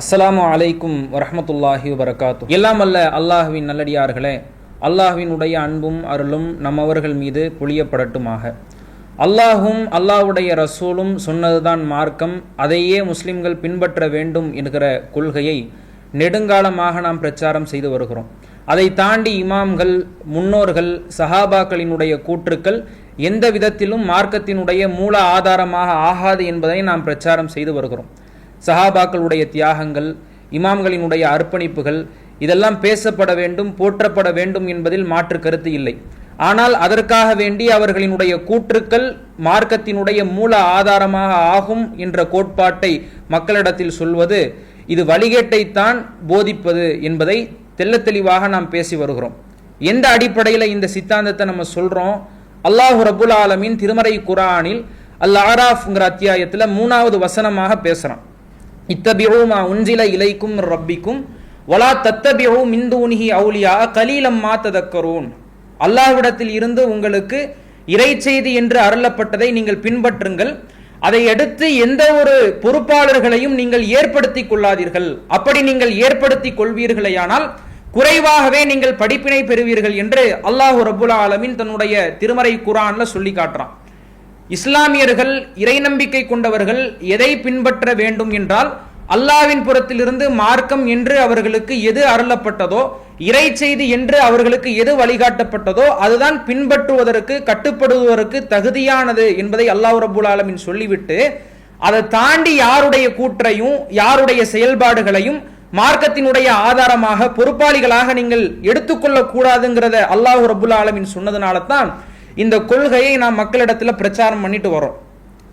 அஸ்ஸலாமு அலைக்கும் வரஹ்மத்துல்லாஹி வரகாத்து எல்லாம் அல்ல அல்லாஹ்வின் நல்லடியார்களே அல்லாஹ்வினுடைய அன்பும் அருளும் நம்மவர்கள் மீது பொழியப்படட்டுமாக. அல்லாஹும் அல்லாஹ்வுடைய ரசூலும் சொன்னதுதான் மார்க்கம் அதையே முஸ்லிம்கள் பின்பற்ற வேண்டும் என்கிற கொள்கையை நெடுங்காலமாக நாம் பிரச்சாரம் செய்து வருகிறோம். அதை தாண்டி இமாம்கள் முன்னோர்கள் சஹாபாக்களினுடைய கூற்றுக்கள் எந்த விதத்திலும் மார்க்கத்தினுடைய மூல ஆதாரமாக ஆகாது என்பதை நாம் பிரச்சாரம் செய்து வருகிறோம். சஹாபாக்களுடைய தியாகங்கள் இமாம்களினுடைய அர்ப்பணிப்புகள் இதெல்லாம் பேசப்பட வேண்டும் போற்றப்பட வேண்டும் என்பதில் மாற்று கருத்து இல்லை. ஆனால் அதற்காக வேண்டி அவர்களினுடைய கூற்றுக்கள் மார்க்கத்தினுடைய மூல ஆதாரமாக ஆகும் என்ற கோட்பாட்டை மக்களிடத்தில் சொல்வது இது வழிகேட்டைத்தான் போதிப்பது என்பதை தெள்ளத் தெளிவாக நாம் பேசி வருகிறோம். எந்த அடிப்படையில் இந்த சித்தாந்தத்தை நம்ம சொல்றோம்? அல்லாஹு ரபுல் ஆலமின் திருமறை குரானில் அல் ஆராஃப்ங்கிற அத்தியாயத்தில் மூணாவது வசனமாக பேசுகிறான் இத்தபிஹூமா உன்சில இலைக்கும் ரப்பிக்கும் வலா தத்தபிஹூ மிந்தூனிஹி அவுலியா கலீலம்மா ததக்கரூன். அல்லாஹ்விடத்தில் இருந்து உங்களுக்கு இறைச்செய்தி என்று அருளப்பட்டதை நீங்கள் பின்பற்றுங்கள். அதை அடுத்து எந்த ஒரு பொறுப்பாளர்களையும் நீங்கள் ஏற்படுத்திக் கொள்ளாதீர்கள். அப்படி நீங்கள் ஏற்படுத்தி கொள்வீர்களேயானால் குறைவாகவே நீங்கள் படிப்பினை பெறுவீர்கள் என்று அல்லாஹு ரபுல்லா ஆலமின் தன்னுடைய திருமறை குரான்ல சொல்லி காட்டுறான். இஸ்லாமியர்கள் இறை நம்பிக்கை கொண்டவர்கள் எதை பின்பற்ற வேண்டும் என்றால் அல்லாவின் புறத்திலிருந்து மார்க்கம் என்று அவர்களுக்கு எது அருளப்பட்டதோ இறை செய்தி என்று அவர்களுக்கு எது வழிகாட்டப்பட்டதோ அதுதான் பின்பற்றுவதற்கு கட்டுப்படுவதற்கு தகுதியானது என்பதை அல்லாஹ் ரபுல் ஆலமின் சொல்லிவிட்டு அதை தாண்டி யாருடைய கூற்றையும் யாருடைய செயல்பாடுகளையும் மார்க்கத்தினுடைய ஆதாரமாக பொறுப்பாளிகளாக நீங்கள் எடுத்துக்கொள்ளக்கூடாதுங்கிறத அல்லாஹ் ரபுல் ஆலமின் சொன்னதுனால தான் இந்த கொள்கையை நாம் மக்களிடத்துல பிரச்சாரம் பண்ணிட்டு வரோம்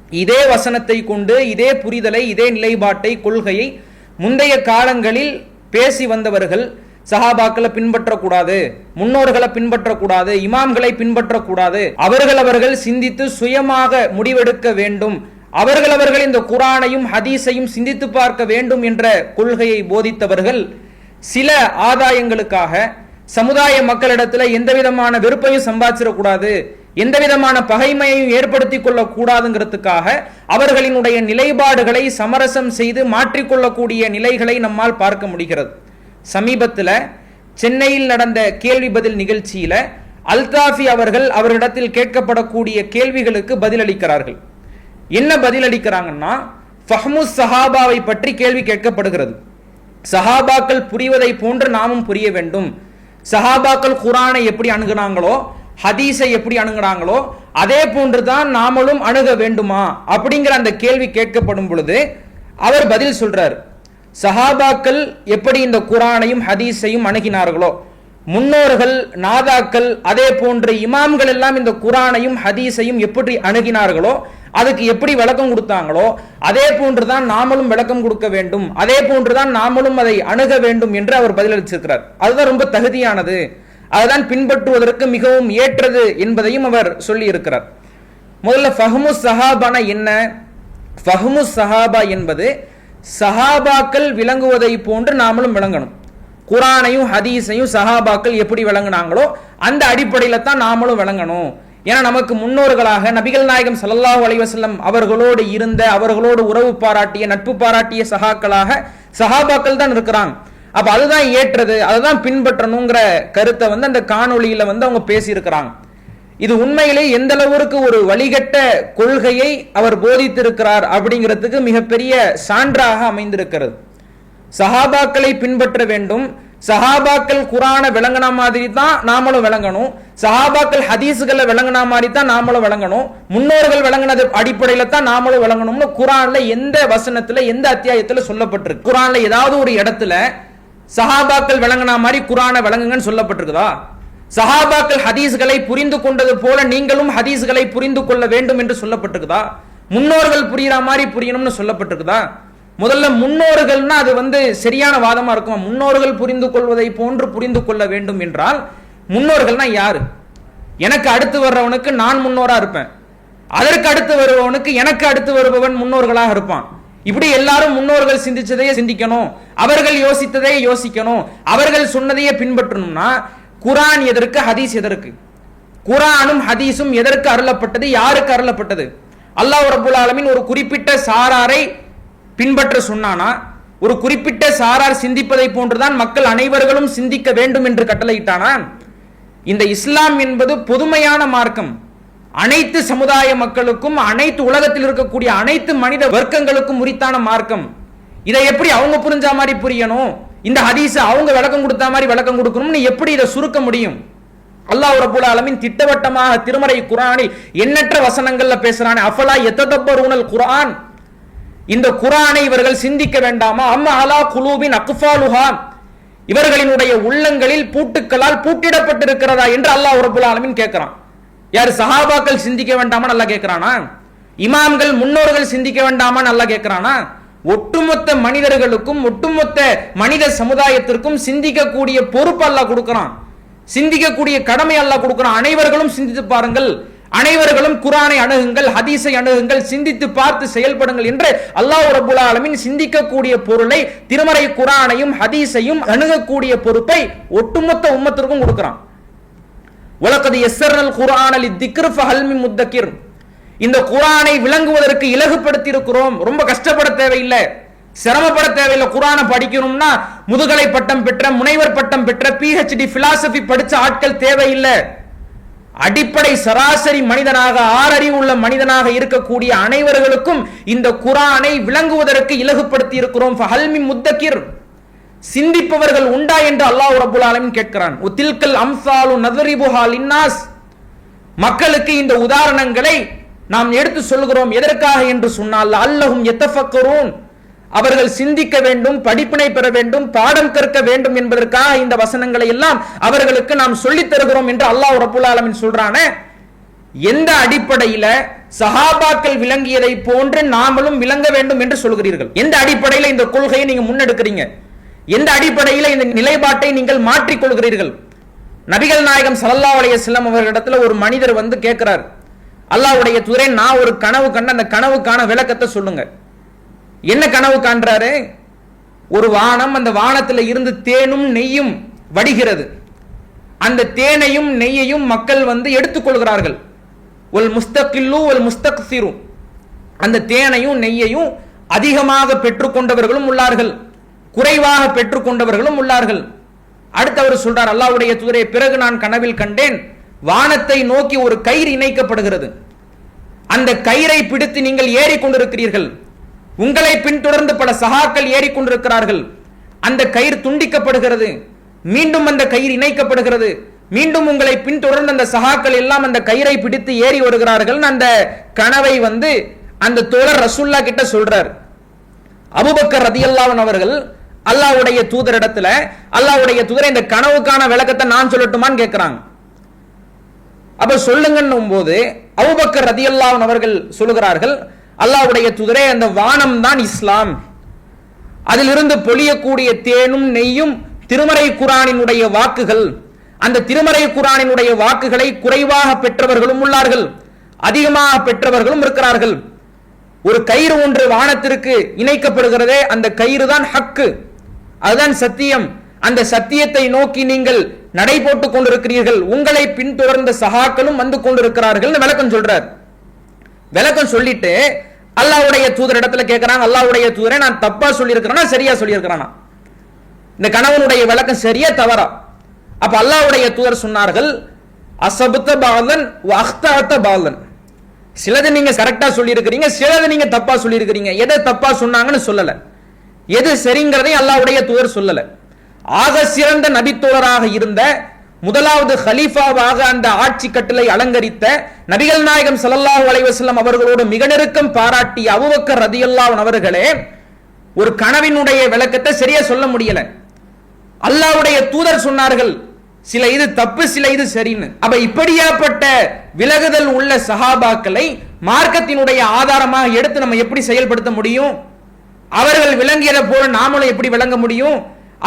இதே வசனத்தை கொண்டு இதே புரிதலை இதே நிலைப்பாட்டை கொள்கையை முந்தைய காலங்களில் பேசி வந்தவர்கள் சஹாபாக்களை பின்பற்றக்கூடாது முன்னோர்களை பின்பற்றக்கூடாது இமாம்களை பின்பற்றக்கூடாது. அவர்கள் அவர்கள் சிந்தித்து சுயமாக முடிவெடுக்க வேண்டும். அவர்கள் அவர்கள் இந்த குரானையும் ஹதீஸையும் சிந்தித்து பார்க்க வேண்டும் என்ற கொள்கையை போதித்தவர்கள் சில ஆதாயங்களுக்காக சமுதாய மக்களிடத்துல எந்த விதமான வெறுப்பையும் சம்பாதிச்சிடக்கூடாது எந்த விதமான பகைமையையும் ஏற்படுத்தி கொள்ள கூடாதுங்கிறதுக்காக அவர்களினுடைய நிலைப்பாடுகளை சமரசம் செய்து மாற்றிக்கொள்ளக்கூடிய நிலைகளை நம்மால் பார்க்க முடிகிறது. சமீபத்தில் சென்னையில் நடந்த கேள்வி பதில் நிகழ்ச்சியில அல்தாஃபி அவர்கள் அவரிடத்தில் கேட்கப்படக்கூடிய கேள்விகளுக்கு பதிலளிக்கிறார்கள். என்ன பதிலளிக்கிறாங்கன்னா ஃபஹ்முஸ் சஹாபாவை பற்றி கேள்வி கேட்கப்படுகிறது. சஹாபாக்கள் புரிவதை போன்று நாமும் புரிய வேண்டும். சஹாபாக்கள் குரானை எப்படி அணுகுனாங்களோ ஹதீஸை எப்படி அணுகுனாங்களோ அதே போன்று தான் நாமளும் அணுக வேண்டுமா? அப்படிங்கிற அந்த கேள்வி கேட்கப்படும் பொழுது அவர் பதில் சொல்றார். சஹாபாக்கள் எப்படி இந்த குரானையும் ஹதீஸையும் அணுகினார்களோ முன்னோர்கள் நாதாக்கள் அதே போன்று இமாம்கள் எல்லாம் இந்த குரானையும் ஹதீஸையும் எப்படி அணுகினார்களோ அதுக்கு எப்படி விளக்கம் கொடுத்தாங்களோ அதே போன்றுதான் நாமளும் விளக்கம் கொடுக்க வேண்டும். அதே போன்றுதான் நாமளும் அதை அணுக வேண்டும் என்று அவர் பதிலளிச்சிருக்கிறார். அதுதான் ரொம்ப தகுதியானது. அதுதான் பின்பற்றுவதற்கு மிகவும் ஏற்றது என்பதையும் அவர் சொல்லி இருக்கிறார் முதல்ல ஃபஹ்மு சஹாபான என்ன? ஃபஹ்மு சஹாபா என்பது சஹாபாக்கள் விளங்குவதை போன்று நாமளும் விளங்கணும். குரானையும் ஹதீஸையும் சஹாபாக்கள் எப்படி விளங்குனாங்களோ அந்த அடிப்படையில் தான் நாமளும் விளங்கணும். ஏன்னா நமக்கு முன்னோர்களாக நபிகள் நாயகம் சல்லாஹூ அலைவசல்லம் அவர்களோடு இருந்த அவர்களோடு உறவு பாராட்டிய நட்பு பாராட்டிய சகாக்களாக சஹாபாக்கள் தான் இருக்கிறாங்க. அப்ப அதுதான் ஏற்றது அதுதான் பின்பற்றணுங்கிற கருத்தை வந்து அந்த காணொளியில வந்து அவங்க பேசியிருக்கிறாங்க. இது உண்மையிலே எந்த அளவிற்கு ஒரு வழிகட்ட கொள்கையை அவர் போதித்திருக்கிறார் அப்படிங்கிறதுக்கு மிகப்பெரிய சான்றாக அமைந்திருக்கிறது. சஹாபாக்களை பின்பற்ற வேண்டும். சஹாபாக்கள் குரான விளங்கின மாதிரி தான் நாமளும் விளங்கணும். சஹாபாக்கள் ஹதீஸுகளை விளங்கின மாதிரி தான் நாமளும் விளங்கணும். முன்னோர்கள் விளங்கினது அடிப்படையில தான் நாமளும் விளங்கணும்னு குரான்ல எந்த வசனத்துல எந்த அத்தியாயத்துல சொல்லப்பட்டிருக்கு? குரான்ல ஏதாவது ஒரு இடத்துல சஹாபாக்கள் விளங்கின மாதிரி குரான விளங்குங்கன்னு சொல்லப்பட்டிருக்குதா? சஹாபாக்கள் ஹதீஸ்களை புரிந்து கொண்டது போல நீங்களும் ஹதீஸ்களை புரிந்து கொள்ள வேண்டும் என்று சொல்லப்பட்டிருக்குதா? முன்னோர்கள் புரியுற மாதிரி புரியணும்னு சொல்லப்பட்டிருக்குதா? முதல்ல முன்னோர்கள்னா அது வந்து சரியான வாதமா இருக்கும்? முன்னோர்கள் புரிந்து கொள்வதை போன்று புரிந்து கொள்ள வேண்டும் என்றால் முன்னோர்கள்னா யாரு? எனக்கு அடுத்து வர்றவனுக்கு நான் முன்னோரா இருப்பேன். அதற்கு அடுத்து வருபவனுக்கு எனக்கு அடுத்து வருபவன் முன்னோர்களாக இருப்பான். இப்படி எல்லாரும் முன்னோர்கள் சிந்திச்சதையே சிந்திக்கணும். அவர்கள் யோசித்ததையே யோசிக்கணும். அவர்கள் சொன்னதையே பின்பற்றணும்னா குரான் எதற்கு ஹதீஸ் எதற்கு? குரானும் ஹதீஸும் எதற்கு அருளப்பட்டது? யாருக்கு அருளப்பட்டது? அல்லாஹ் ரபுல் ஆலமின் ஒரு குறிப்பிட்ட சாராரை பின்பற்ற சொன்னானா? ஒரு குறிப்பிட்ட சாரார் சிந்திப்பதை போன்றுதான் மக்கள் அனைவர்களும் சிந்திக்க வேண்டும் என்று கட்டளையிட்டானா? இந்த இஸ்லாம் என்பது பொதுமையான மார்க்கம். அனைத்து சமுதாய மக்களுக்கும் அனைத்து உலகத்தில் இருக்கக்கூடிய அனைத்து மனித வர்க்கங்களுக்கும் உரித்தான மார்க்கம். இதை எப்படி அவங்க புரிஞ்ச மாதிரி புரியணும்? இந்த ஹதீஸ் அவங்க விளக்கம் கொடுத்த மாதிரி விளக்கம் கொடுக்கணும்னு எப்படி இதை சுருக்க முடியும்? அல்லாஹ் ரபுல் ஆலமின் திட்டவட்டமாக திருமறை குரானில் எண்ணற்ற வசனங்கள்ல பேசுறானே அஃபலா எத்ததப்பருனல் குரான் இந்த குரானை இவர்கள் சிந்திக்க வேண்டாமா? அம்மா அலா குலூபின் அக்ஃபாலுஹா. இவர்களினுடைய உள்ளங்களில் பூட்டுக்களால் பூட்டிடப்பட்டிருக்கிறதா என்று அல்லாஹ் ரபுல் ஆலமின் கேட்கிறான். யார் சஹாபாக்கள் சிந்திக்க வேண்டாமா நல்லா கேட்கிறானா? இமாம்கள் முன்னோர்கள் சிந்திக்க வேண்டாமா நல்லா கேட்கிறானா? ஒட்டுமொத்த மனிதர்களுக்கும் ஒட்டுமொத்த மனித சமுதாயத்திற்கும் சிந்திக்கக்கூடிய பொறுப்பு அல்லாஹ் கொடுக்கிறான். சிந்திக்கக்கூடிய கடமை அல்லா கொடுக்கிறான். அனைவர்களும் சிந்தித்து பாருங்கள். அனைவர்களும் குரானை அணுகுங்கள் ஹதீஸை அணுகுங்கள் சிந்தித்து பார்த்து செயல்படுங்கள் என்று அல்லாஹ் ரபுல் ஆலமின் சிந்திக்கக்கூடிய பொருளை திருமறை குரானையும் ஹதீஸையும் அணுகக்கூடிய பொறுப்பை ஒட்டுமொத்த உம்மத்திற்கும் கொடுக்கிறான். உலகது எஸ்ஸர்னல் குரானல் திக்ர் ஃபஹல்மி முத்தக்கிர். இந்த குரானை விளங்குவதற்கு இலகுபடுத்தி இருக்கிறோம் ரொம்ப கஷ்டப்பட தேவையில்லை. சிரமப்பட தேவையில்லை. குரானை படிக்கணும்னா முதுகலை பட்டம் பெற்ற முனைவர் பட்டம் பெற்ற பிஹெச்டி பிலாசபி படிச்ச ஆட்கள் தேவையில்லை. அடிப்படை சராசரி மனிதனாக ஆறறிவு உள்ள மனிதனாக இருக்கக்கூடிய அனைவர்களுக்கும் இந்த குரானை விளங்குவதற்கு இலகுப்படுத்தி இருக்கிறோம். ஃபஹல்மி முத்தகிர் சிந்திப்பவர்கள் உண்டா என்று அல்லாஹ் ரபுல் ஆலமின் கேட்கிறான். உத்தில்கல் அம்சாலு நதரிபுஹா லின்னாஸ். மக்களுக்கு இந்த உதாரணங்களை நாம் எடுத்து சொல்கிறோம் எதற்காக என்று சொன்னால் அல்லஹும் எத்தஃபக்கரூன் அவர்கள் சிந்திக்க வேண்டும் படிப்பினை பெற வேண்டும் பாடம் கற்க வேண்டும் என்பதற்காக இந்த வசனங்களை எல்லாம் அவர்களுக்கு நாம் சொல்லித் தருகிறோம் என்று அல்லாஹ் ரபுல் ஆலமின் எந்த அடிப்படையில சஹாபாக்கள் விளங்கியதை போன்று நாமளும் விளங்க வேண்டும் என்று சொல்கிறீர்கள்? எந்த அடிப்படையில் இந்த கொள்கையை நீங்க முன்னெடுக்கிறீங்க? எந்த அடிப்படையில் இந்த நிலைப்பாட்டை நீங்கள் மாற்றிக் கொள்கிறீர்கள்? நபிகள் நாயகம் சல்லா அலையம் அவர்களிடத்துல ஒரு மனிதர் வந்து கேட்கிறார் அல்லாவுடைய துறை நான் ஒரு கனவு கண்ட அந்த கனவுக்கான விளக்கத்தை சொல்லுங்க. என்ன கனவு காண்றாரு? ஒரு வானம் அந்த வானத்தில் இருந்து தேனும் நெய்யும் வடிகிறது. அந்த தேனையும் நெய்யையும் மக்கள் வந்து எடுத்துக்கொள்கிறார்கள். ஒல் முஸ்தகில்லு ஒல் முஸ்தக்சிரும் அந்த தேனையும் நெய்யையும் அதிகமாக பெற்றுக்கொண்டவர்களும் உள்ளார்கள். குறைவாக பெற்றுக்கொண்டவர்களும் உள்ளார்கள். அடுத்து அவர் சொல்றார் அல்லாவுடைய தூதரை பிறகு நான் கனவில் கண்டேன் வானத்தை நோக்கி ஒரு கயிறு இணைக்கப்படுகிறது. அந்த கயிறை பிடித்து நீங்கள் ஏறிக்கொண்டிருக்கிறீர்கள். உங்களை பின்தொடர்ந்து பல சகாக்கள் ஏறிக்கொண்டிருக்கிறார்கள். அந்த கயிறு துண்டிக்கப்படுகிறது. மீண்டும் அந்த கயிறு இணைக்கப்படுகிறது. மீண்டும் உங்களை பின்தொடர்ந்து அந்த சகாக்கள் எல்லாம் அந்த கயிறை பிடித்து ஏறி வருகிறார்கள். அந்த கனவை வந்து அந்த தோழர் ரசுல்லா கிட்ட சொல்றார். அபுபக்கர் ரதியல்லாவன் அவர்கள் அல்லாவுடைய தூதரிடத்துல அல்லாவுடைய தூதர் இந்த கனவுக்கான விளக்கத்தை நான் சொல்லட்டுமான்னு கேட்கிறாங்க அப்ப சொல்லுங்கன்னும் போது அபுபக்கர் ரதியல்லாவன் அவர்கள் சொல்லுகிறார்கள் அல்லாவுடைய துதரே அந்த வானம் தான் இஸ்லாம். அதிலிருந்து பொழியக்கூடிய தேனும் நெய்யும் திருமறை குரானினுடைய வாக்குகள். அந்த திருமறை குரானினுடைய வாக்குகளை குறைவாக பெற்றவர்களும் உள்ளார்கள். அதிகமாக பெற்றவர்களும் இருக்கிறார்கள். ஒரு கயிறு ஒன்று வானத்திற்கு இணைக்கப்படுகிறதே அந்த கயிறு தான் ஹக்கு. அதுதான் சத்தியம். அந்த சத்தியத்தை நோக்கி நீங்கள் நடை போட்டுக் கொண்டிருக்கிறீர்கள். உங்களை பின்தொடர்ந்த சகாக்களும் வந்து கொண்டிருக்கிறார்கள் விளக்கம் சொல்றார். விளக்கம் சொல்லிட்டு அல்லாவுடைய தூதர் இடத்துல கேட்கிறாங்க அல்லாவுடைய தூதரை நான் தப்பா சொல்லியிருக்கிறேனா சரியா சொல்லியிருக்கிறானா? இந்த கணவனுடைய விளக்கம் சரியா தவறா? அப்ப அல்லாவுடைய தூதர் சொன்னார்கள் அசபுத்த பாலன் அஹ்தாத்த பாலன் சிலது நீங்க கரெக்டா சொல்லியிருக்கிறீங்க சிலது நீங்க தப்பா சொல்லியிருக்கிறீங்க. எதை தப்பா சொன்னாங்கன்னு சொல்லல. எது சரிங்கிறதை அல்லாவுடைய தூதர் சொல்லல. ஆக சிறந்த நபித்தோழராக இருந்த முதலாவது ஹலீஃபாவாக அந்த ஆட்சி கட்டளை அலங்கரித்த நபிகள் நாயகம் ஸல்லல்லாஹு அலைவசல்லம் அவர்களோடு மிக நெருக்கம் பாராட்டிய அவுவக்கர் ரதியல்லாவன் அவர்களே ஒரு கனவினுடைய விளக்கத்தை சரியா சொல்ல முடியல. அல்லாஹ்வுடைய தூதர் சொன்னார்கள் சில இது தப்பு சில இது சரின்னு. அப்ப இப்படியாப்பட்ட விலகுதல் உள்ள சஹாபாக்களை மார்க்கத்தினுடைய ஆதாரமாக எடுத்து நம்ம எப்படி செயல்படுத்த முடியும்? அவர்கள் விளங்கியதை போல நாமளும் எப்படி விளங்க முடியும்?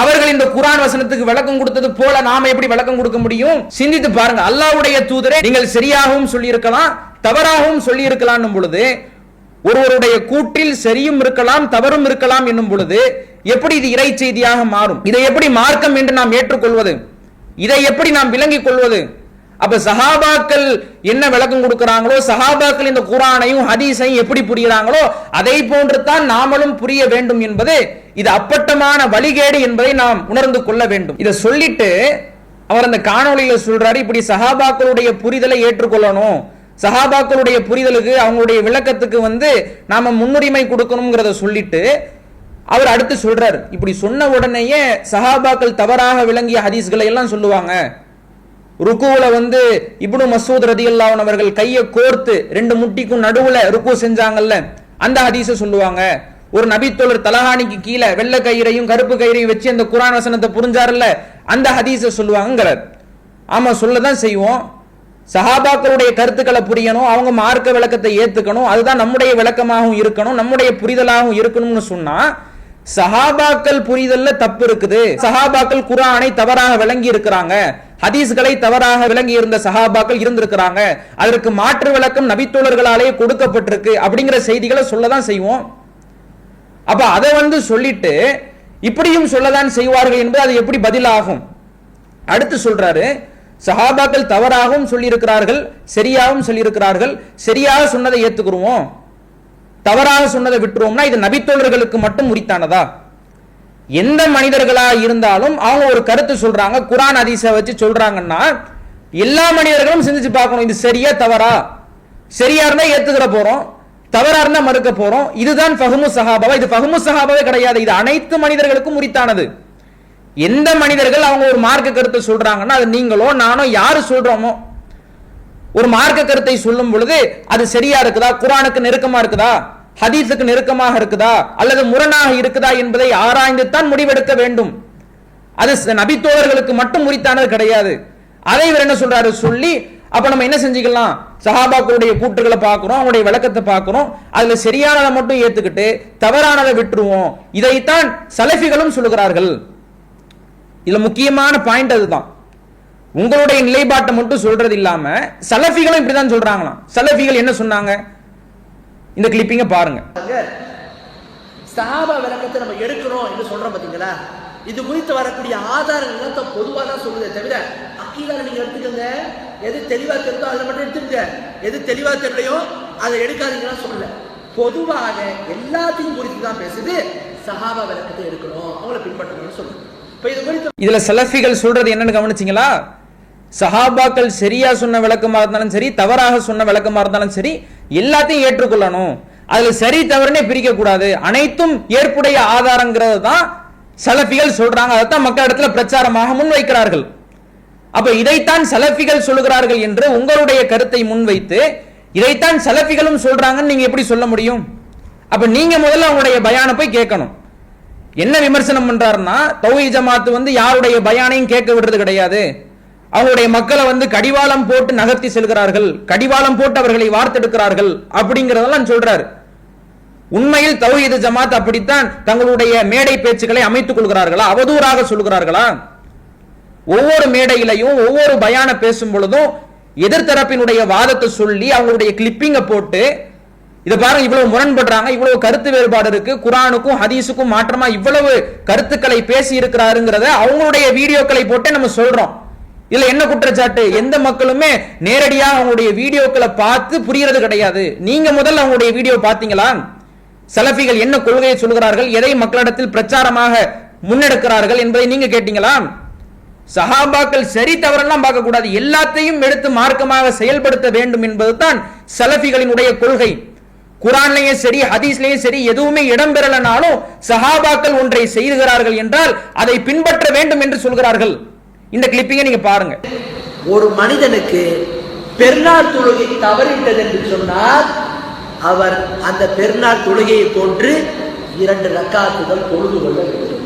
அவர்கள் இந்த குரான் வசனத்துக்கு விளக்கம் கொடுத்தது போல நாம எப்படி விளக்கம் கொடுக்க முடியும்? சிந்தித்து பாருங்க. அல்லாவுடைய தூதரே நீங்கள் சரியாகவும் சொல்லியிருக்கலாம் தவறாகவும் சொல்லியிருக்கலாம் பொழுது ஒருவருடைய கூற்றில் சரியும் இருக்கலாம் தவறும் இருக்கலாம் என்னும் பொழுது எப்படி இது இறை செய்தியாக மாறும்? இதை எப்படி மார்க்கம் என்று நாம் ஏற்றுக்கொள்வது? இதை எப்படி நாம் விளங்கிக் கொள்வது? அப்ப சஹாபாக்கள் என்ன விளக்கம் கொடுக்கிறாங்களோ சஹாபாக்கள் இந்த குரானையும் ஹதீஸையும் எப்படி புரியிறாங்களோ அதை போன்று தான் நாமளும் புரிய வேண்டும் என்பது இது அப்பட்டமான வழிகேடு என்பதை நாம் உணர்ந்து கொள்ள வேண்டும். இதை சொல்லிட்டு அவர் அந்த காணொலியில சொல்றாரு இப்படி சஹாபாக்களுடைய புரிதலை ஏற்றுக்கொள்ளணும். சஹாபாக்களுடைய புரிதலுக்கு அவங்களுடைய விளக்கத்துக்கு வந்து நாம முன்னுரிமை கொடுக்கணுங்கிறத சொல்லிட்டு அவர் அடுத்து சொல்றாரு. இப்படி சொன்ன உடனேயே சஹாபாக்கள் தவறாக விளங்கிய ஹதீஸ்களை எல்லாம் சொல்லுவாங்க. ருக்குவில் வந்து இப்னு மசூத் ரதியல்லாஹு அவர்கள் கையை கோர்த்து ரெண்டு முட்டிக்கும் நடுவில் ருக்கு செஞ்சாங்கல்ல அந்த ஹதீஸை சொல்லுவாங்க. ஒரு நபித்தோழர் தலகாணிக்கு கீழே வெள்ளை கயிறையும் கருப்பு கயிறையும் வச்சு அந்த குரான் வசனத்தை புரிஞ்சாருல்ல அந்த ஹதீஸை சொல்லுவாங்கிறார் சொல்ல தான் செய்வோம். சஹாபாக்களுடைய கருத்துக்களை புரியணும் அவங்க மார்க்க விளக்கத்தை ஏற்றுக்கணும் அதுதான் நம்முடைய விளக்கமாகவும் இருக்கணும் நம்முடைய புரிதலாகவும் இருக்கணும்னு சொன்னால் சஹாபாக்கள் புரிதல்ல தப்பு இருக்குது. சஹாபாக்கள் குரானை தவறாக விளங்கி இருக்கிறாங்க ஹதீஸ்களை தவறாக விளங்கி இருந்த சஹாபாக்கள் இருந்திருக்கிறாங்க. அதற்கு மாற்று விளக்கம் நபித்தோழர்களாலே கொடுக்கப்பட்டிருக்கு அப்படிங்கிற செய்திகளை சொல்லதான் செய்வோம். அப்ப அதை வந்து சொல்லிட்டு இப்படியும் சொல்லதான் செய்வார்கள் என்பது அது எப்படி பதிலாகும்? அடுத்து சொல்றாரு சஹாபாக்கள் தவறாகவும் சொல்லியிருக்கிறார்கள் சரியாகவும் சொல்லியிருக்கிறார்கள். சரியாக சொன்னதை ஏத்துக்குருவோம். தவறாக சொன்னதை விட்டுருவோம்னா இது நபித்தோழர்களுக்கு மட்டும் உரித்தானதா? எந்த மனிதர்களா இருந்தாலும் அவங்க ஒரு கருத்து சொல்றாங்க குரான் ஹதீஸை வச்சு சொல்றாங்கன்னா எல்லா மனிதர்களும் சிந்திச்சு பார்க்கணும் இது சரியா தவறா? சரியா இருந்தா ஏத்துக்கிற போறோம் தவறா இருந்தா மறுக்க போறோம். இதுதான் ஃபஹ்மு சஹாபாவா. இது பகுமு சஹாபாவே கிடையாது. இது அனைத்து மனிதர்களுக்கும் உரித்தானது. எந்த மனிதர்கள் அவங்க ஒரு மார்க்க கருத்தை சொல்றாங்கன்னா அது நீங்களோ நானோ யாரு சொல்றோமோ ஒரு மார்க்க கருத்தை சொல்லும் பொழுது அது சரியா இருக்குதா? குரானுக்கு நெருக்கமா இருக்குதா? ஹதீஸுக்கு நெருக்கமாக இருக்குதா? அல்லது முரணாக இருக்குதா என்பதை ஆராய்ந்து தான் முடிவெடுக்க வேண்டும். அது நபித்தோழர்களுக்கு மட்டும் உரித்தானது கிடையாது. அதை இவர் என்ன சொல்றாரு? சொல்லி அப்ப நம்ம என்ன செஞ்சுக்கலாம்? சஹாபாக்களுடைய கூற்றுகளை பார்க்கிறோம் அவங்களுடைய விளக்கத்தை பார்க்கிறோம். அதுல சரியானதை மட்டும் ஏத்துக்கிட்டு தவறானதை விட்டுருவோம். இதைத்தான் சலஃபிகளும் சொல்லுகிறார்கள். இதுல முக்கியமான பாயிண்ட் அதுதான். உங்களுடைய நிலைப்பாட்டை மட்டும் சொல்றது இல்லாம சலஃபிகளும் இப்படிதான் சொல்றாங்களாம். சலஃபிகள் என்ன சொன்னாங்க? இந்த கிளிப்பிங்க பாருங்க. சஹாபா விளக்கத்தை நம்ம எடுக்கிறோம் என்று சொல்றோம் பாத்தீங்களா? இது குறித்து வரக்கூடிய ஆதாரங்கள் தான் பொதுவாக தான் சொல்லுதே தவிர அக்கீதால நீங்க எடுத்துக்கோங்க. எது தெளிவா தெரியுதோ அதை மட்டும் எடுத்துக்கங்க. எது தெளிவா தெரியலையோ அதை எடுக்காதீங்கன்னு சொல்லல. பொதுவாக எல்லாத்தையும் குறித்து தான் பேசுது. சஹாபா விளக்கத்தை எடுக்கணும் அவங்கள பின்பற்றணும்னு சொல்லுது இப்ப இது குறித்து இதுல சலஃபிகள் சொல்றது என்னன்னு கவனிச்சீங்களா? சஹாபாக்கள் சரியா சொன்ன விளக்கமா இருந்தாலும் சரி தவறாக சொன்ன விளக்கமா இருந்தாலும் சரி எல்லாத்தையும் ஏற்றுக்கொள்ளணும். அதுல சரி தவறுனே பிரிக்க கூடாது அனைத்தும் ஏற்புடைய ஆதாரங்கிறது தான் சலஃபிகள் சொல்றாங்க. அதைத்தான் மக்களிடத்துல பிரச்சாரமாக முன்வைக்கிறார்கள். அப்ப இதைத்தான் சலஃபிகள் சொல்லுகிறார்கள் என்று உங்களுடைய கருத்தை முன்வைத்து இதைத்தான் சலஃபிகளும் சொல்றாங்கன்னு நீங்க எப்படி சொல்ல முடியும்? அப்ப நீங்க முதல்ல அவங்களுடைய பயானை போய் கேட்கணும். என்ன விமர்சனம் பண்றாருன்னா தௌஹி ஜமாத்து வந்து யாருடைய பயானையும் கேட்க விடுறது கிடையாது. அவங்களுடைய மக்களை வந்து கடிவாளம் போட்டு நகர்த்தி செல்கிறார்கள் கடிவாளம் போட்டு அவர்களை வார்த்தெடுக்கிறார்கள் அப்படிங்கிறதெல்லாம் சொல்றாரு. உண்மையில் தௌஹீது ஜமாத் அப்படித்தான் தங்களுடைய மேடை பேச்சுக்களை அமைத்துக் கொள்கிறார்களா? அவதூறாக சொல்கிறார்களா? ஒவ்வொரு மேடையிலையும் ஒவ்வொரு பயான பேசும் பொழுதும் எதிர்த்தரப்பினுடைய வாதத்தை சொல்லி அவங்களுடைய கிளிப்பிங்கை போட்டு இதை பாருங்க இவ்வளவு முரண்படுறாங்க இவ்வளவு கருத்து வேறுபாடு இருக்கு குரானுக்கும் ஹதீஸுக்கும் மாற்றமா இவ்வளவு கருத்துக்களை பேசி இருக்கிறாருங்கிறத அவங்களுடைய வீடியோக்களை போட்டு நம்ம சொல்றோம். இதுல என்ன குற்றச்சாட்டு? எந்த மக்களுமே நேரடியா அவங்களுடைய வீடியோக்களை பார்த்து புரியறது கிடையாது. நீங்க முதல்ல அவங்களுடைய வீடியோ பாத்தீங்களா சலஃபிகள் என்ன கொள்கையை சொல்கிறார்கள் எதை மக்களிடத்தில் பிரச்சாரமாக முன்னெடுக்கிறார்கள் என்பதை நீங்க கேட்டீங்களா? சஹாபாக்கள் சரி தவறெல்லாம் பார்க்க கூடாது எல்லாத்தையும் எடுத்து மார்க்கமாக செயல்படுத்த வேண்டும் என்பதுதான் சலஃபிகளினுடைய கொள்கை. குரான்லயும் சரி ஹதீஸ்லயும் சரி எதுவுமே இடம்பெறலனாலும் சஹாபாக்கள் ஒன்றை செய்கிறார்கள் என்றால் அதை பின்பற்ற வேண்டும் என்று சொல்கிறார்கள். இந்த கிளிப்பிங்கை நீங்க பாருங்க. ஒரு மனிதனுக்கு பெருநாள் தொழுகை தவறிட்டது என்று சொன்னால் அவர் அந்த பெருநாள் தொழுகையை போன்று இரண்டு ரக்காத்துகள் தொழுது கொள்ள வேண்டும்.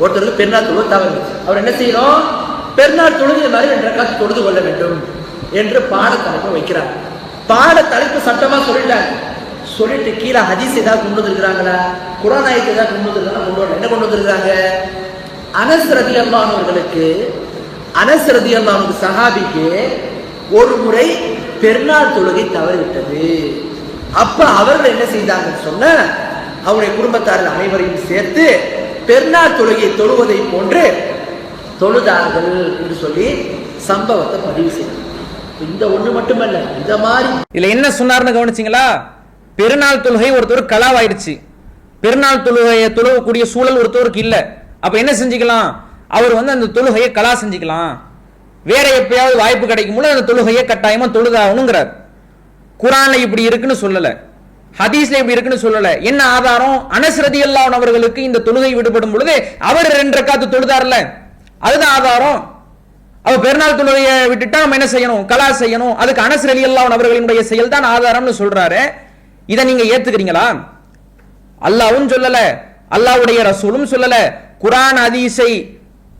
ஒருத்தருக்கு பெருநாள் தொழுகை தவறு அவர் என்ன செய்யணும்? பெருநாள் தொழுகை மாதிரி ரெண்டு ரக்காத்து தொழுது கொள்ள வேண்டும் என்று பாடத்தலைப்பு வைக்கிறார். பாட தலைப்பு சட்டமா சொல்லிட்டாங்க சொல்லிட்டு கீழே ஹதீஸ் ஏதாவது கொண்டு வந்திருக்கிறாங்களா? குரானாயத்தை ஏதாவது கொண்டு வந்திருக்காங்க என்ன கொண்டு வந்திருக்காங்க அனஸ் ரதி அவர்களுக்கு அனஸ் ரதி சஹாபிக்கு ஒரு முறை பெருநாள் தொழுகை தவறிவிட்டது. அப்ப அவர்கள் என்ன செய்தாங்கன்னு சொன்ன அவருடைய குடும்பத்தார்கள் அனைவரையும் சேர்த்து பெருநாள் தொழுகை தொழுவதை போன்று தொழுதார்கள் என்று சொல்லி சம்பவத்தை பதிவு செய்தார் இந்த ஒண்ணு மட்டுமல்ல இந்த மாதிரி இதுல என்ன சொன்னார்னு கவனிச்சிங்களா? பெருநாள் தொழுகை ஒருத்தர் கலாவாயிருச்சு. பெருநாள் தொழுகையை தொழுவக்கூடிய சூழல் ஒருத்தருக்கு இல்லை. அப்போ என்ன செஞ்சுக்கலாம்? அவர் வந்து அந்த தொழுகையை கலா செஞ்சுக்கலாம். வேற எப்பயாவது வாய்ப்பு கிடைக்கும் போது அந்த தொழுகையை கட்டாயமாக தொழுதாகணுங்கிறார். குரானில் இப்படி இருக்குன்னு சொல்லலை. ஹதீஸ்ல இப்படி இருக்குன்னு சொல்லல. என்ன ஆதாரம்? அனஸ்ரதி ரதியல்லாஹு அவர்களுக்கு இந்த தொழுகை விடுபடும் பொழுது அவர் ரெண்டு ரக்காத்து தொழுதார்ல. அதுதான் ஆதாரம். அவ பெருநாள் தொழுகையை விட்டுட்டா நம்ம என்ன செய்யணும்? கலா செய்யணும். அதுக்கு அனஸ் ரலியல்லாஹு அவர்களினுடைய செயல் தான் ஆதாரம்னு சொல்றாரு. இதை நீங்க ஏத்துக்கிறீங்களா? அல்லாவும் சொல்லல. அல்லாஹ்வுடைய ரசூலும் சொல்லல. குரான் அதிசை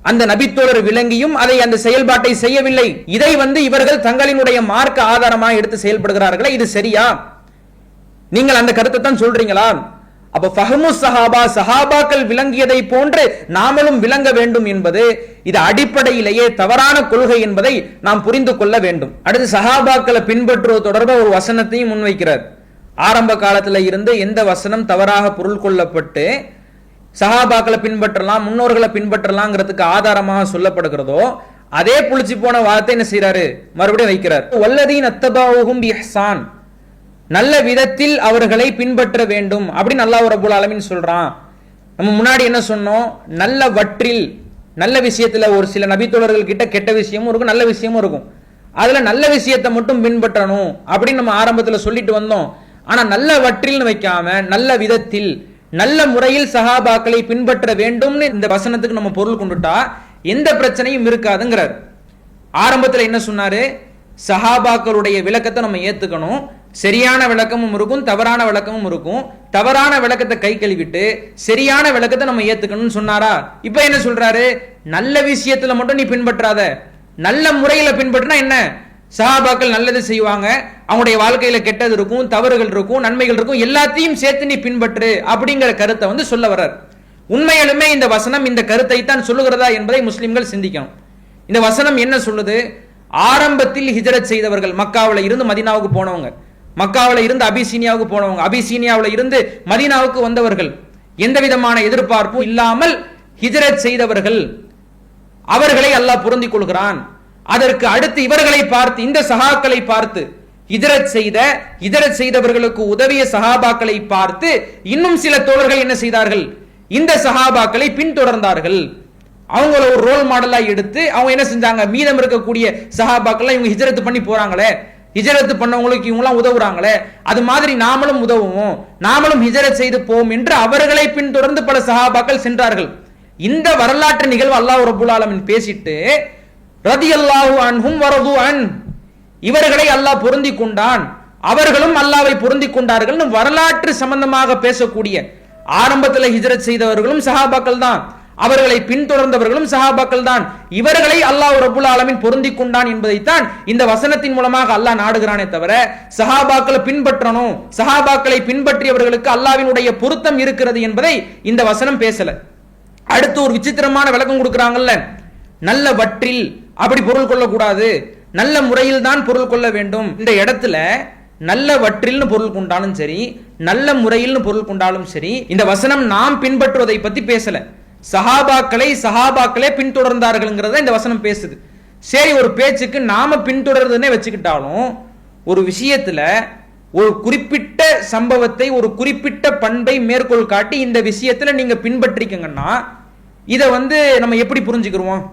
அந்த நபித்தோழர் விளங்கியும் அதை அந்த செயல்பாட்டை செய்யவில்லை. இதை வந்து இவர்கள் தங்களினுடைய மார்க்க ஆதாரமாக எடுத்து செயல்படுகிறார்களே இது சரியா? நீங்கள் அந்த கருத்தை தான் சொல்றீங்களா? அப்ப ஃபஹமு சஹாபா சஹாபாக்கள் விளங்கியதை போன்று நாமளும் விளங்க வேண்டும் என்பது இது அடிப்படையிலேயே தவறான கொள்கை என்பதை நாம் புரிந்து கொள்ள வேண்டும். அடுத்து சஹாபாக்களை பின்பற்றுவது தொடர்பாக ஒரு வசனத்தையும் முன்வைக்கிறார். ஆரம்ப காலத்தில் இருந்து எந்த வசனம் தவறாக பொருள் கொள்ளப்பட்டு சஹாபாக்களை பின்பற்றலாம் முன்னோர்களை பின்பற்றலாங்கிறதுக்கு ஆதாரமாக சொல்லப்படுகிறதோ அதே புளிச்சு போன வார்த்தை என்ன செய்யறாரு மறுபடியும் வைக்கிறார். வல்லதீன் அத்தபாவுகும் இஹ்சான் நல்ல விதத்தில் அவர்களை பின்பற்ற வேண்டும். அப்படின்னு அல்லாஹ் ரபுல் ஆலமீன் சொல்றான். நம்ம முன்னாடி என்ன சொன்னோம்? நல்ல வற்றில் நல்ல விஷயத்துல ஒரு சில நபித்தோழர்கள் கிட்ட கெட்ட விஷயமும் இருக்கும் நல்ல விஷயமும் இருக்கும். அதுல நல்ல விஷயத்தை மட்டும் பின்பற்றணும் அப்படின்னு நம்ம ஆரம்பத்துல சொல்லிட்டு வந்தோம். ஆனா நல்ல வற்றில்னு வைக்காம நல்ல விதத்தில் நல்ல முறையில் சஹாபாக்களை பின்பற்ற வேண்டும்னு இந்த வசனத்துக்கு நம்ம பொருள் கொண்டுட்டா எந்த பிரச்சனையும் இருக்காதுங்கிறார். ஆரம்பத்தில் என்ன சொன்னாரு? சஹாபாக்களுடைய விளக்கத்தை நம்ம ஏத்துக்கணும். சரியான விளக்கமும் இருக்கும் தவறான விளக்கமும் இருக்கும். தவறான விளக்கத்தை கை கழுவிட்டு சரியான விளக்கத்தை நம்ம ஏத்துக்கணும்னு சொன்னாரா? இப்ப என்ன சொல்றாரு? நல்ல விஷயத்துல மட்டும் நீ பின்பற்றாத. நல்ல முறையில பின்பற்றினா என்ன? சஹாபாக்கள் நல்லது செய்வாங்க. அவங்களுடைய வாழ்க்கையில கெட்டது இருக்கும் தவறுகள் இருக்கும் நன்மைகள் இருக்கும். எல்லாத்தையும் சேர்த்து நீ பின்பற்று அப்படிங்கிற கருத்தை வந்து சொல்ல வர்றார். உண்மையிலுமே இந்த வசனம் இந்த கருத்தை தான் சொல்லுகிறதா என்பதை முஸ்லிம்கள் சிந்திக்கணும். இந்த வசனம் என்ன சொல்லுது? ஆரம்பத்தில் ஹிஜரத் செய்தவர்கள் மக்காவில் இருந்து மதீனாவுக்கு போனவங்க. மக்காவில் இருந்து அபிசீனியாவுக்கு போனவங்க. அபிசீனியாவில் இருந்து மதீனாவுக்கு வந்தவர்கள். எந்த விதமான எதிர்பார்ப்பும் இல்லாமல் ஹிஜரத் செய்தவர்கள். அவர்களை அல்லாஹ் பொருந்திக் கொள்கிறான். அதற்கு அடுத்து இவர்களை பார்த்து இந்த சகாக்களை பார்த்து இதரத் செய்த இதரத் செய்தவர்களுக்கு உதவிய சகாபாக்களை பார்த்து இன்னும் சில தோழர்கள் என்ன செய்தார்கள்? இந்த சகாபாக்களை பின்தொடர்ந்தார்கள். அவங்கள ஒரு ரோல் மாடலா எடுத்து அவங்க என்ன செஞ்சாங்க? மீதம் இருக்கக்கூடிய சகாபாக்கள்லாம் இவங்க ஹிஜரத்து பண்ணி போறாங்களே. ஹிஜரத்து பண்ணவங்களுக்கு இவங்களாம் உதவுறாங்களே. அது மாதிரி நாமளும் உதவுவோம். நாமளும் ஹிஜரத் செய்து போவோம் என்று அவர்களை பின்தொடர்ந்து பல சகாபாக்கள் சென்றார்கள். இந்த வரலாற்று நிகழ்வு அல்லாஹ் ரபுல் ஆலமின் பேசிட்டு ரதி அல்லாஹு அன்ஹும் வரது அன். இவர்களை அல்லாஹ் பொருந்தி கொண்டான். அவர்களும் அல்லாவை பொருந்தி கொண்டார்கள் வரலாற்று சம்பந்தமாக பேசக்கூடிய ஆரம்பத்தில் ஹிஜரத் செய்தவர்களும் சஹாபாக்கள் தான். அவர்களை பின்தொடர்ந்தவர்களும் சஹாபாக்கள் தான். இவர்களை அல்லாஹ் ரபுல் ஆலமின் பொருந்தி கொண்டான் என்பதைத்தான் இந்த வசனத்தின் மூலமாக அல்லாஹ் நாடுகிறானே தவிர சஹாபாக்களை பின்பற்றணும் சஹாபாக்களை பின்பற்றியவர்களுக்கு அல்லாவினுடைய பொருத்தம் இருக்கிறது என்பதை இந்த வசனம் பேசல. அடுத்து ஒரு விசித்திரமான விளக்கம் கொடுக்கிறாங்கல்ல நல்ல வற்றில் அப்படி பொருள் கொள்ளக்கூடாது. நல்ல முறையில் தான் பொருள் கொள்ள வேண்டும். இந்த இடத்துல நல்ல வற்றில்னு பொருள் கொண்டாலும் சரி நல்ல முறையில்னு பொருள் கொண்டாலும் சரி இந்த வசனம் நாம் பின்பற்றுவதை பத்தி பேசல. சஹாபாக்களை சஹாபாக்களே பின்தொடர்ந்தார்கள்ங்கிறத இந்த வசனம் பேசுது. சரி ஒரு பேச்சுக்கு நாம பின்தொடர்றதுன்னே வச்சுக்கிட்டாலும் ஒரு விஷயத்துல ஒரு குறிப்பிட்ட சம்பவத்தை ஒரு குறிப்பிட்ட பண்பை மேற்கோள் காட்டி இந்த விஷயத்துல நீங்க பின்பற்றிக்கங்கன்னா இதை வந்து நம்ம எப்படி புரிஞ்சுக்கிருவோம்?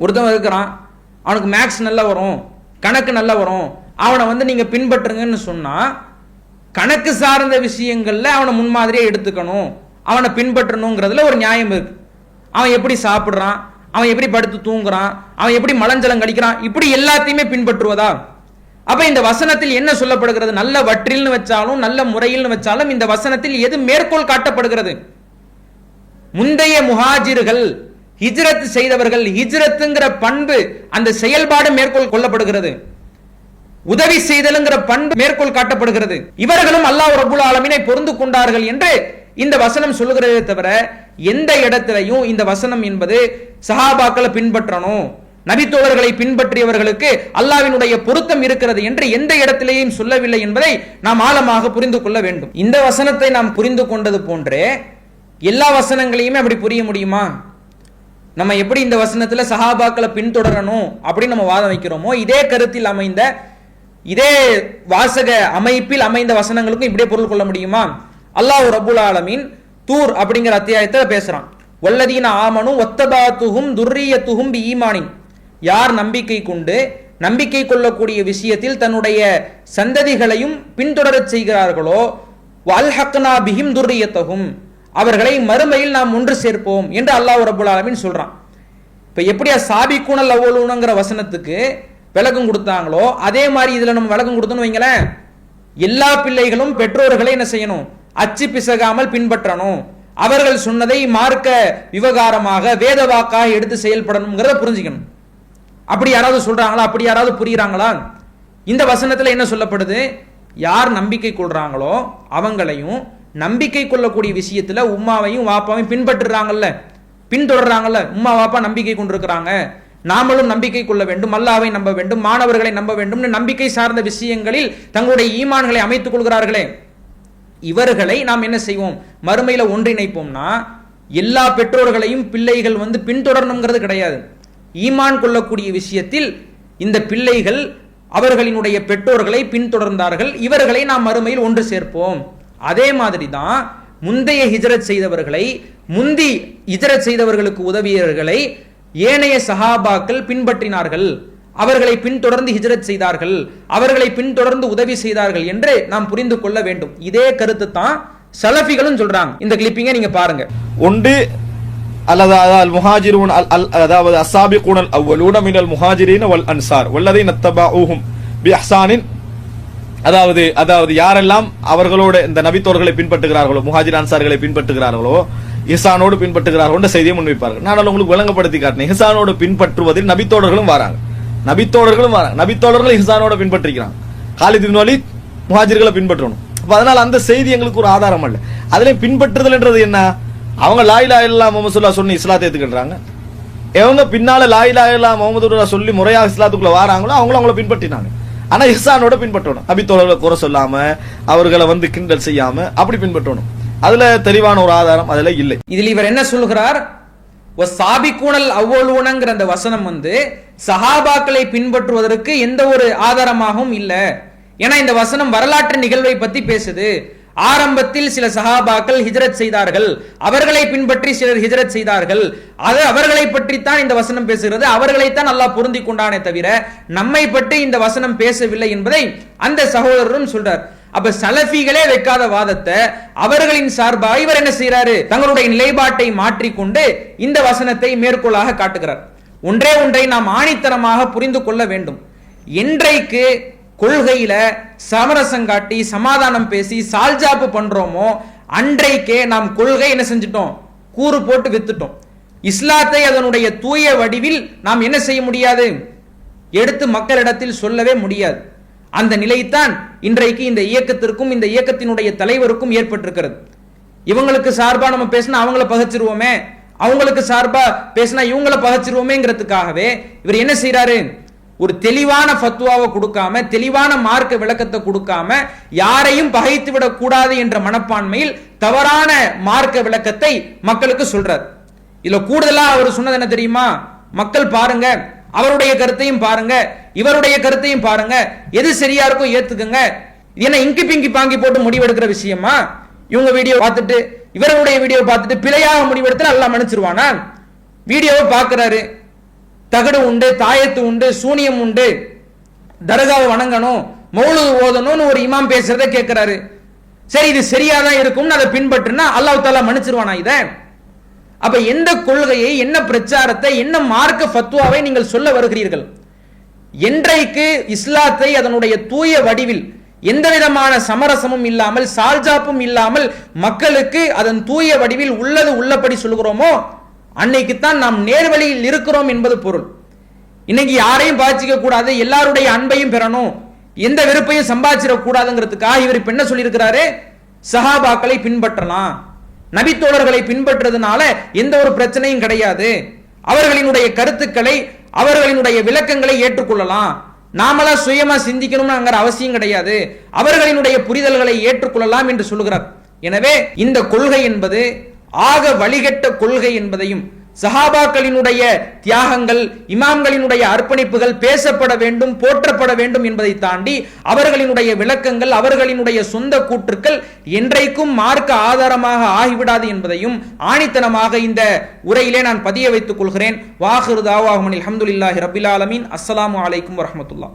ஒருத்தவன் இருக்கிறான் அவனுக்கு மேக்ஸ் நல்லா வரும் கணக்கு நல்லா வரும் அவனை வந்து நீங்கள் பின்பற்றுங்கன்னு சொன்னால் கணக்கு சார்ந்த விஷயங்களில் அவனை முன்மாதிரியே எடுத்துக்கணும் அவனை பின்பற்றணுங்கிறதுல ஒரு நியாயம் இருக்கு. அவன் எப்படி சாப்பிட்றான் அவன் எப்படி படுத்து தூங்குறான் அவன் எப்படி மலஞ்சலம் கடிக்கிறான் இப்படி எல்லாத்தையுமே பின்பற்றுவதா? அப்ப இந்த வசனத்தில் என்ன சொல்லப்படுகிறது? நல்ல வற்றில்னு வச்சாலும் நல்ல முறையில்னு வச்சாலும் இந்த வசனத்தில் எது மேற்கோள் காட்டப்படுகிறது? முந்தைய முஹாஜிர்கள் ஹிஜ்ரத் செய்தவர்கள் ஹிஜ்ரத்துங்கிற பண்பு அந்த செயல்பாடு மேற்கோள் கொள்ளப்படுகிறது. உதவி செய்தலுங்கிற பண்பு மேற்கோள் காட்டப்படுகிறது. இவர்களும் அல்லாஹ் ரபுல் ஆலமினை பொருந்து கொண்டார்கள் என்று இந்த வசனம் சொல்லுகிறதே தவிர எந்த இடத்திலையும் இந்த வசனம் என்பது சஹாபாக்களை பின்பற்றணும் நபித்தோழர்களை பின்பற்றியவர்களுக்கு அல்லாவினுடைய பொருத்தம் இருக்கிறது என்று எந்த இடத்திலேயும் சொல்லவில்லை என்பதை நாம் ஆழமாக புரிந்து கொள்ள வேண்டும். இந்த வசனத்தை நாம் புரிந்து கொண்டது போன்றே எல்லா வசனங்களையுமே அப்படி புரிய முடியுமா? நம்ம எப்படி இந்த வசனத்தில் சஹாபாக்களை பின்தொடரணும் அப்படின்னு நம்ம வாதம் வைக்கிறோமோ இதே கருத்தில் அமைந்த இதே வாசக அமைப்பில் அமைந்த வசனங்களுக்கும் இப்படியே பொருள் கொள்ள முடியுமா? அல்லாஹ் ரபுல் ஆலமீன் தூர் அப்படிங்கிற அத்தியாயத்தில் பேசுறான். வல்லதீன ஆமனும் ஒத்தபாத்துகும் துர்ரியத்துகும் பி ஈமானின் யார் நம்பிக்கை கொண்டு நம்பிக்கை கொள்ளக்கூடிய விஷயத்தில் தன்னுடைய சந்ததிகளையும் பின்தொடரச் செய்கிறார்களோ வல்ஹக்னா பிஹிம் துர்ரியத்தகும் அவர்களை மறுமையில் நாம் ஒன்று சேர்ப்போம் என்று அல்லாஹ் ரபுல் ஆலமின் சொல்கிறான் இப்போ எப்படியா சாபிக்கூனல் அவ்வளவுங்கிற வசனத்துக்கு விளக்கம் கொடுத்தாங்களோ அதே மாதிரி இதில் நம்ம விளக்கம் கொடுத்தோம்னு வைங்களேன். எல்லா பிள்ளைகளும் பெற்றோர்களை என்ன செய்யணும்? அச்சு பிசகாமல் பின்பற்றணும். அவர்கள் சொன்னதை மார்க்க விவகாரமாக வேத வாக்காக எடுத்து செயல்படணுங்கிறத புரிஞ்சுக்கணும். அப்படி யாராவது சொல்கிறாங்களா அப்படி யாராவது புரிகிறாங்களா இந்த வசனத்தில் என்ன சொல்லப்படுது? யார் நம்பிக்கை கொள்கிறாங்களோ அவங்களையும் நம்பிக்கை கொள்ளக்கூடிய விஷயத்தில் உம்மாவையும் வாப்பாவையும் பின்பற்றுறாங்கல்ல பின்தொடர்றாங்கல்ல உம்மா வாப்பா நம்பிக்கை கொண்டிருக்கிறாங்க. நாமளும் நம்பிக்கை கொள்ள வேண்டும் அல்லாவை நம்ப வேண்டும் மாணவர்களை நம்ப வேண்டும் நம்பிக்கை சார்ந்த விஷயங்களில் தங்களுடைய ஈமான்களை அமைத்துக் கொள்கிறார்களே. இவர்களை நாம் என்ன செய்வோம்? மறுமையில ஒன்றிணைப்போம்னா எல்லா பெற்றோர்களையும் பிள்ளைகள் வந்து பின்தொடரணுங்கிறது கிடையாது. ஈமான் கொள்ளக்கூடிய விஷயத்தில் இந்த பிள்ளைகள் அவர்களினுடைய பெற்றோர்களை பின்தொடர்ந்தார்கள் இவர்களை நாம் மறுமையில் ஒன்று சேர்ப்போம். அதே மாதிரி தான் முந்தைய ஹிஜரத் செய்தவர்களை முந்தி ஹிஜரத் செய்தவர்களுக்கு உதவியவர்களை ஏனைய சஹாபாக்கள் பின்பற்றினார்கள். அவர்களை பின்தொடர்ந்து ஹிஜரத் செய்தார்கள். அவர்களை பின்தொடர்ந்து உதவி செய்தார்கள் என்று நாம் புரிந்து கொள்ள வேண்டும். இதே கருத்து தான் சலஃபிகளும் சொல்றாங்க. இந்த கிளிப்பிங்க நீங்க பாருங்க. ஒன்று அல்லது அல் முஹாஜிரூன் அல் அல் அதாவது அசாபி அல் அவ்வலூன மினல் முஹாஜிரீன் வல் அன்சார் நத்தபா தபஊஹும் பி அஹ்சானின் அதாவது அதாவது யாரெல்லாம் அவர்களோட இந்த நபித்தோர்களை பின்பற்றுகிறார்களோ முஹாஜிர் அன்சார்களை பின்பற்றுகிறார்களோ இஹ்சானோடு பின்பற்றுகிறார்கள் செய்தியை முன்வைப்பார்கள். நான் உங்களுக்கு விளங்கப்படுத்தி காட்டினேன் ஹிசானோடு பின்பற்றுவதில் நபித்தோடர்களும் வராங்க. நபித்தோழர்களும் வராங்க. நபித்தோழர்கள் ஹிசானோட பின்பற்றிக்கிறாங்க காலித் பின் வலீத் முஹாஜிர்களை பின்பற்றணும். அதனால் அந்த செய்தி எங்களுக்கு ஒரு ஆதாரம் அல்ல. அதிலே பின்பற்றுதல்ன்றது என்ன? அவங்க லாயிலா இல்லா முகமது சொல்லா சொன்ன இஸ்லாத்தை ஏத்துக்கின்றாங்க எவங்க பின்னால லாயிலா இல்லா முகமது சொல்லி முறையாக இஸ்லாத்துக்குள்ள வராங்களோ அவங்களும் அவங்கள பின்பற்றினாங்க. ஆனா இஹ்சானோட பின்பற்றணும். நபித்தோழர்களை குறை சொல்லாம அவர்களை வந்து கிண்டல் செய்யாம அப்படி பின்பற்றணும். அதுல தெளிவான ஒரு ஆதாரம் அதுல இல்லை. இதில் இவர் என்ன சொல்கிறார் சாபிக்கூணல் அவ்வளவுனங்கிற அந்த வசனம் வந்து சஹாபாக்களை பின்பற்றுவதற்கு எந்த ஒரு ஆதாரமாகவும் இல்லை. ஏன்னா இந்த வசனம் வரலாற்று நிகழ்வை பத்தி பேசுது. ஆரம்பத்தில் சில சஹாபாக்கள் ஹிஜரத் செய்தார்கள். அவர்களை பின்பற்றி சிலர் ஹிஜரத் செய்தார்கள். அது அவர்களை பற்றித்தான் இந்த வசனம் பேசுகிறது. அவர்களைத்தான் அல்லாஹ் பொருந்தி கொண்டானே தவிர நம்மை பற்றி இந்த வசனம் பேசவில்லை என்பதை அந்த சகோதரரும் சொல்றார். அப்ப சலஃபிகளே வைக்காத வாதத்தை அவர்களின் சார்பாக இவர் என்ன செய்யறாரு தங்களுடைய நிலைப்பாட்டை மாற்றிக்கொண்டு இந்த வசனத்தை மேற்கோளாக காட்டுகிறார். ஒன்றே ஒன்றை நாம் ஆணித்தனமாக புரிந்து கொள்ள வேண்டும். என்றைக்கு கொள்கையில சமரசம் காட்டி சமாதானம் பேசி சால்ஜாப்பு பண்றோமோ அன்றைக்கே நாம் கொள்கை என்ன செஞ்சிட்டோம்? கூறு போட்டு வித்துட்டோம். இஸ்லாத்தை அதனுடைய தூய வடிவில் நாம் என்ன செய்ய முடியாது? எடுத்து மக்களிடத்தில் சொல்லவே முடியாது. அந்த நிலைத்தான் இன்றைக்கு இந்த இயக்கத்திற்கும் இந்த இயக்கத்தினுடைய தலைவருக்கும் ஏற்பட்டிருக்கிறது. இவங்களுக்கு சார்பா நம்ம பேசினா அவங்கள பகச்சிருவோமே? அவங்களுக்கு சார்பா பேசினா இவங்கள பகச்சிருவோமேங்கிறதுக்காகவே இவர் என்ன செய்யறாரு ஒரு தெளிவான ஃபத்வாவை கொடுக்காம தெளிவான மார்க்க விளக்கத்தை கொடுக்காம யாரையும் பகைத்து விடக்கூடாது என்ற மனப்பான்மையில் தவறான மார்க்க விளக்கத்தை மக்களுக்கு சொல்றார். இதுல கூடுதலா அவர் சொன்னது என்ன தெரியுமா? மக்கள் பாருங்க அவருடைய கருத்தையும் பாருங்க இவருடைய கருத்தையும் பாருங்க எது சரியா இருக்கோ ஏத்துக்குங்க. ஏன்னா என்ன இங்கி பிங்கி பாங்கி போட்டு முடிவெடுக்கிற விஷயமா? இவங்க வீடியோ பார்த்துட்டு இவருடைய வீடியோ பார்த்துட்டு பிழையாக முடிவெடுத்து எல்லாம் மன்னிச்சிருவானா? வீடியோவை பார்க்கறாரு. தகடு உண்டு தாயத்து உண்டு சூனியம் உண்டு. தர்காவை வணங்கணும் மௌலு ஓதணும்னு ஒரு இமாம் பேசுறத கேட்கிறாரு சரி இது சரியா தான் இருக்கும்னு அதை பின்பற்றுனா அல்லாஹ் தாலா மன்னிச்சிருவானா இதை? அப்ப எந்த கொள்கையை என்ன பிரச்சாரத்தை என்ன மார்க்க ஃபத்வாவை நீங்கள் சொல்ல வருகிறீர்கள்? என்றைக்கு இஸ்லாத்தை அதனுடைய தூய வடிவில் எந்த விதமான சமரசமும் இல்லாமல் சால்ஜாப்பும் இல்லாமல் மக்களுக்கு அதன் தூய வடிவில் உள்ளது உள்ளபடி சொல்கிறோமோ அன்னைக்குத்தான் நாம் நேர்வழியில் இருக்கிறோம் என்பது பொருள். இன்னைக்கு யாரையும் பாய்ச்சிக்க கூடாது எல்லாருடைய அன்பையும் பெறணும் எந்த வெறுப்பையும் சம்பாதிச்சிடக்கூடாதுங்கிறதுக்காக இவர் இப்ப என்ன சொல்லியிருக்கிறாரு? சஹாபாக்களை பின்பற்றலாம். நபித்தோழர்களை பின்பற்றுறதுனால எந்த ஒரு பிரச்சனையும் கிடையாது. அவர்களினுடைய கருத்துக்களை அவர்களினுடைய விளக்கங்களை ஏற்றுக்கொள்ளலாம். நாமளா சுயமா சிந்திக்கணும்னுங்கிற அவசியம் கிடையாது. அவர்களினுடைய புரிதல்களை ஏற்றுக்கொள்ளலாம் என்று சொல்லுகிறார். எனவே இந்த கொள்கை என்பது ஆக வழிகட்ட கொள்கை என்பதையும் சஹாபாக்களினுடைய தியாகங்கள் இமாம்களினுடைய அர்ப்பணிப்புகள் பேசப்பட வேண்டும் போற்றப்பட வேண்டும் என்பதை தாண்டி அவர்களினுடைய விளக்கங்கள் அவர்களினுடைய சொந்த கூற்றுக்கள் என்றைக்கும் மார்க்க ஆதாரமாக ஆகிவிடாது என்பதையும் ஆணித்தனமாக இந்த உரையிலே நான் பதிய வைத்துக் கொள்கிறேன். வாஹிரு தாவாஹமன் அல்ஹம்துலில்லாஹி ரபில் ஆலமீன். அஸ்ஸலாமு அலைக்கும் வரஹ்மத்துல்லாஹ்.